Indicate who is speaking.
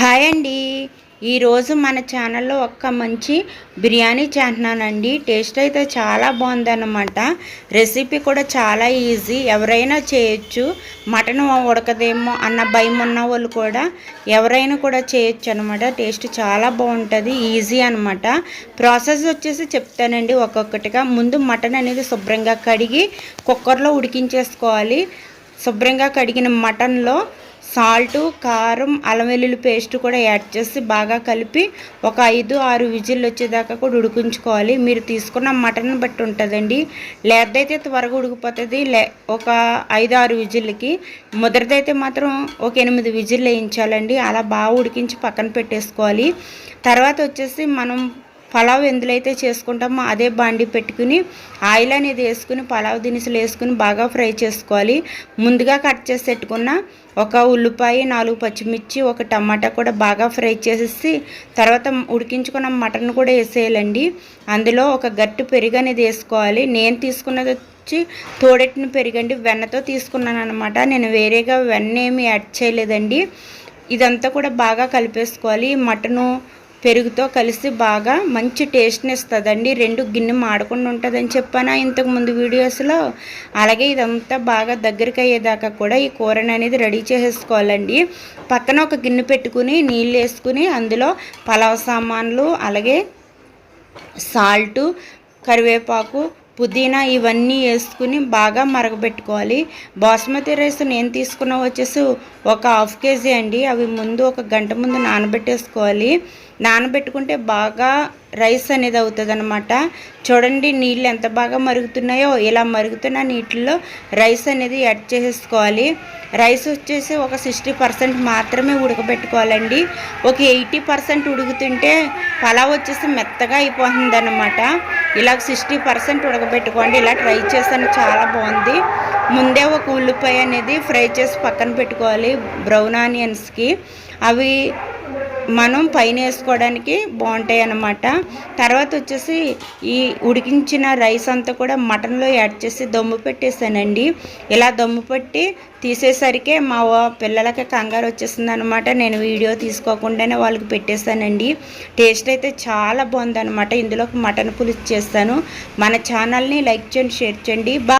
Speaker 1: Hi అండి. ఈరోజు మన ఛానల్లో ఒక్క మంచి బిర్యానీ చేస్తున్నానండి. టేస్ట్ అయితే చాలా బాగుందన్నమాట. రెసిపీ కూడా చాలా ఈజీ. ఎవరైనా చేయొచ్చు. మటన్ ఉడకదేమో అన్న భయం ఉన్న వాళ్ళు కూడా ఎవరైనా కూడా చేయొచ్చు అనమాట టేస్ట్ చాలా బాగుంటుంది. ఈజీ అనమాట ప్రాసెస్ వచ్చేసి చెప్తానండి. ఒక్కొక్కటిగా ముందు మటన్ అనేది శుభ్రంగా కడిగి కుక్కర్లో ఉడికించేసుకోవాలి. శుభ్రంగా కడిగిన మటన్లో సాల్టు కారం అల్లం వెల్లుల్లి పేస్ట్ కూడా యాడ్ చేసి బాగా కలిపి ఒక ఐదు ఆరు విజిల్ వచ్చేదాకా కూడా ఉడికించుకోవాలి. మీరు తీసుకున్న మటన్ బట్టి ఉంటుందండి. లేదైతే త్వరగా ఉడికిపోతుంది. లే ఒక ఐదు ఆరు విజిల్కి. ముద్రదైతే మాత్రం ఒక ఎనిమిది విజిల్ వేయించాలండి. అలా బాగా ఉడికించి పక్కన పెట్టేసుకోవాలి. తర్వాత వచ్చేసి మనం పలావ్ ఎందులో అయితే చేసుకుంటామో అదే బాండి పెట్టుకుని ఆయిల్ అనేది వేసుకుని పలావ్ దినుసులు వేసుకుని బాగా ఫ్రై చేసుకోవాలి. ముందుగా కట్ చేసి పెట్టుకున్న ఒక ఉల్లిపాయ నాలుగు పచ్చిమిర్చి ఒక టమాటా కూడా బాగా ఫ్రై చేసేసి తర్వాత ఉడికించుకున్న మటన్ కూడా వేసేయాలండి. అందులో ఒక గట్టి పెరుగు అనేది వేసుకోవాలి. నేను తీసుకున్నది వచ్చి తోడెట్టిన పెరుగండి వెన్నతో తీసుకున్నాను అనమాట నేను వేరేగా వెన్న ఏమి యాడ్ చేయలేదండి. ఇదంతా కూడా బాగా కలిపేసుకోవాలి. మటను పెరుగుతో కలిసి బాగా మంచి టేస్ట్ని ఇస్తుందండి రెండు గిన్నె మాడకుండా ఉంటుందని చెప్పానా ఇంతకు ముందు వీడియోస్లో? అలాగే ఇదంతా బాగా దగ్గరికి అయ్యేదాకా కూడా ఈ కూరని అనేది రెడీ చేసేసుకోవాలండి. పక్కన ఒక గిన్నె పెట్టుకుని నీళ్ళు వేసుకుని అందులో పలావ్ సామాన్లు అలాగే సాల్టు కరివేపాకు పుదీనా ఇవన్నీ వేసుకుని బాగా మరగబెట్టుకోవాలి. బాస్మతి రైస్ నేను తీసుకున్న వచ్చేసి ఒక హాఫ్ కేజీ అండి. అవి ముందు ఒక గంట ముందు నానబెట్టేసుకోవాలి. నానబెట్టుకుంటే బాగా రైస్ అనేది అవుతుంది అనమాట చూడండి నీళ్ళు ఎంత బాగా మరుగుతున్నాయో ఇలా మరుగుతున్న నీటిలో రైస్ అనేది యాడ్ చేసేసుకోవాలి. రైస్ వచ్చేసి ఒక సిక్స్టీ పర్సెంట్ మాత్రమే ఉడకబెట్టుకోవాలండి. ఒక ఎయిటీ పర్సెంట్ ఉడుకుతుంటే పలావ్ వచ్చేసి మెత్తగా అయిపోతుంది అనమాట ఇలా సిక్స్టీ పర్సెంట్ ఉడకబెట్టుకోండి ఇలా ట్రై చేశాను చాలా బాగుంది. ముందే ఒక ఉల్లిపాయ అనేది ఫ్రై చేసి పక్కన పెట్టుకోవాలి బ్రౌన్ ఆనియన్స్కి అవి మనం పైన వేసుకోవడానికి బాగుంటాయి అన్నమాట. తర్వాత వచ్చేసి ఈ ఉడికించిన రైస్ అంతా కూడా మటన్లో యాడ్ చేసి దమ్ము పెట్టేసానండి. ఇలా దమ్ము పెట్టి తీసేసరికే మా పిల్లలకి కంగారు వచ్చేసింది అనమాట నేను వీడియో తీసుకోకుండానే వాళ్ళకి పెట్టేశానండి టేస్ట్ అయితే చాలా బాగుందనమాట ఇందులో మటన్ పులుసు చేస్తాను. మన ఛానల్ని లైక్ చేయండి షేర్ చేయండి. బా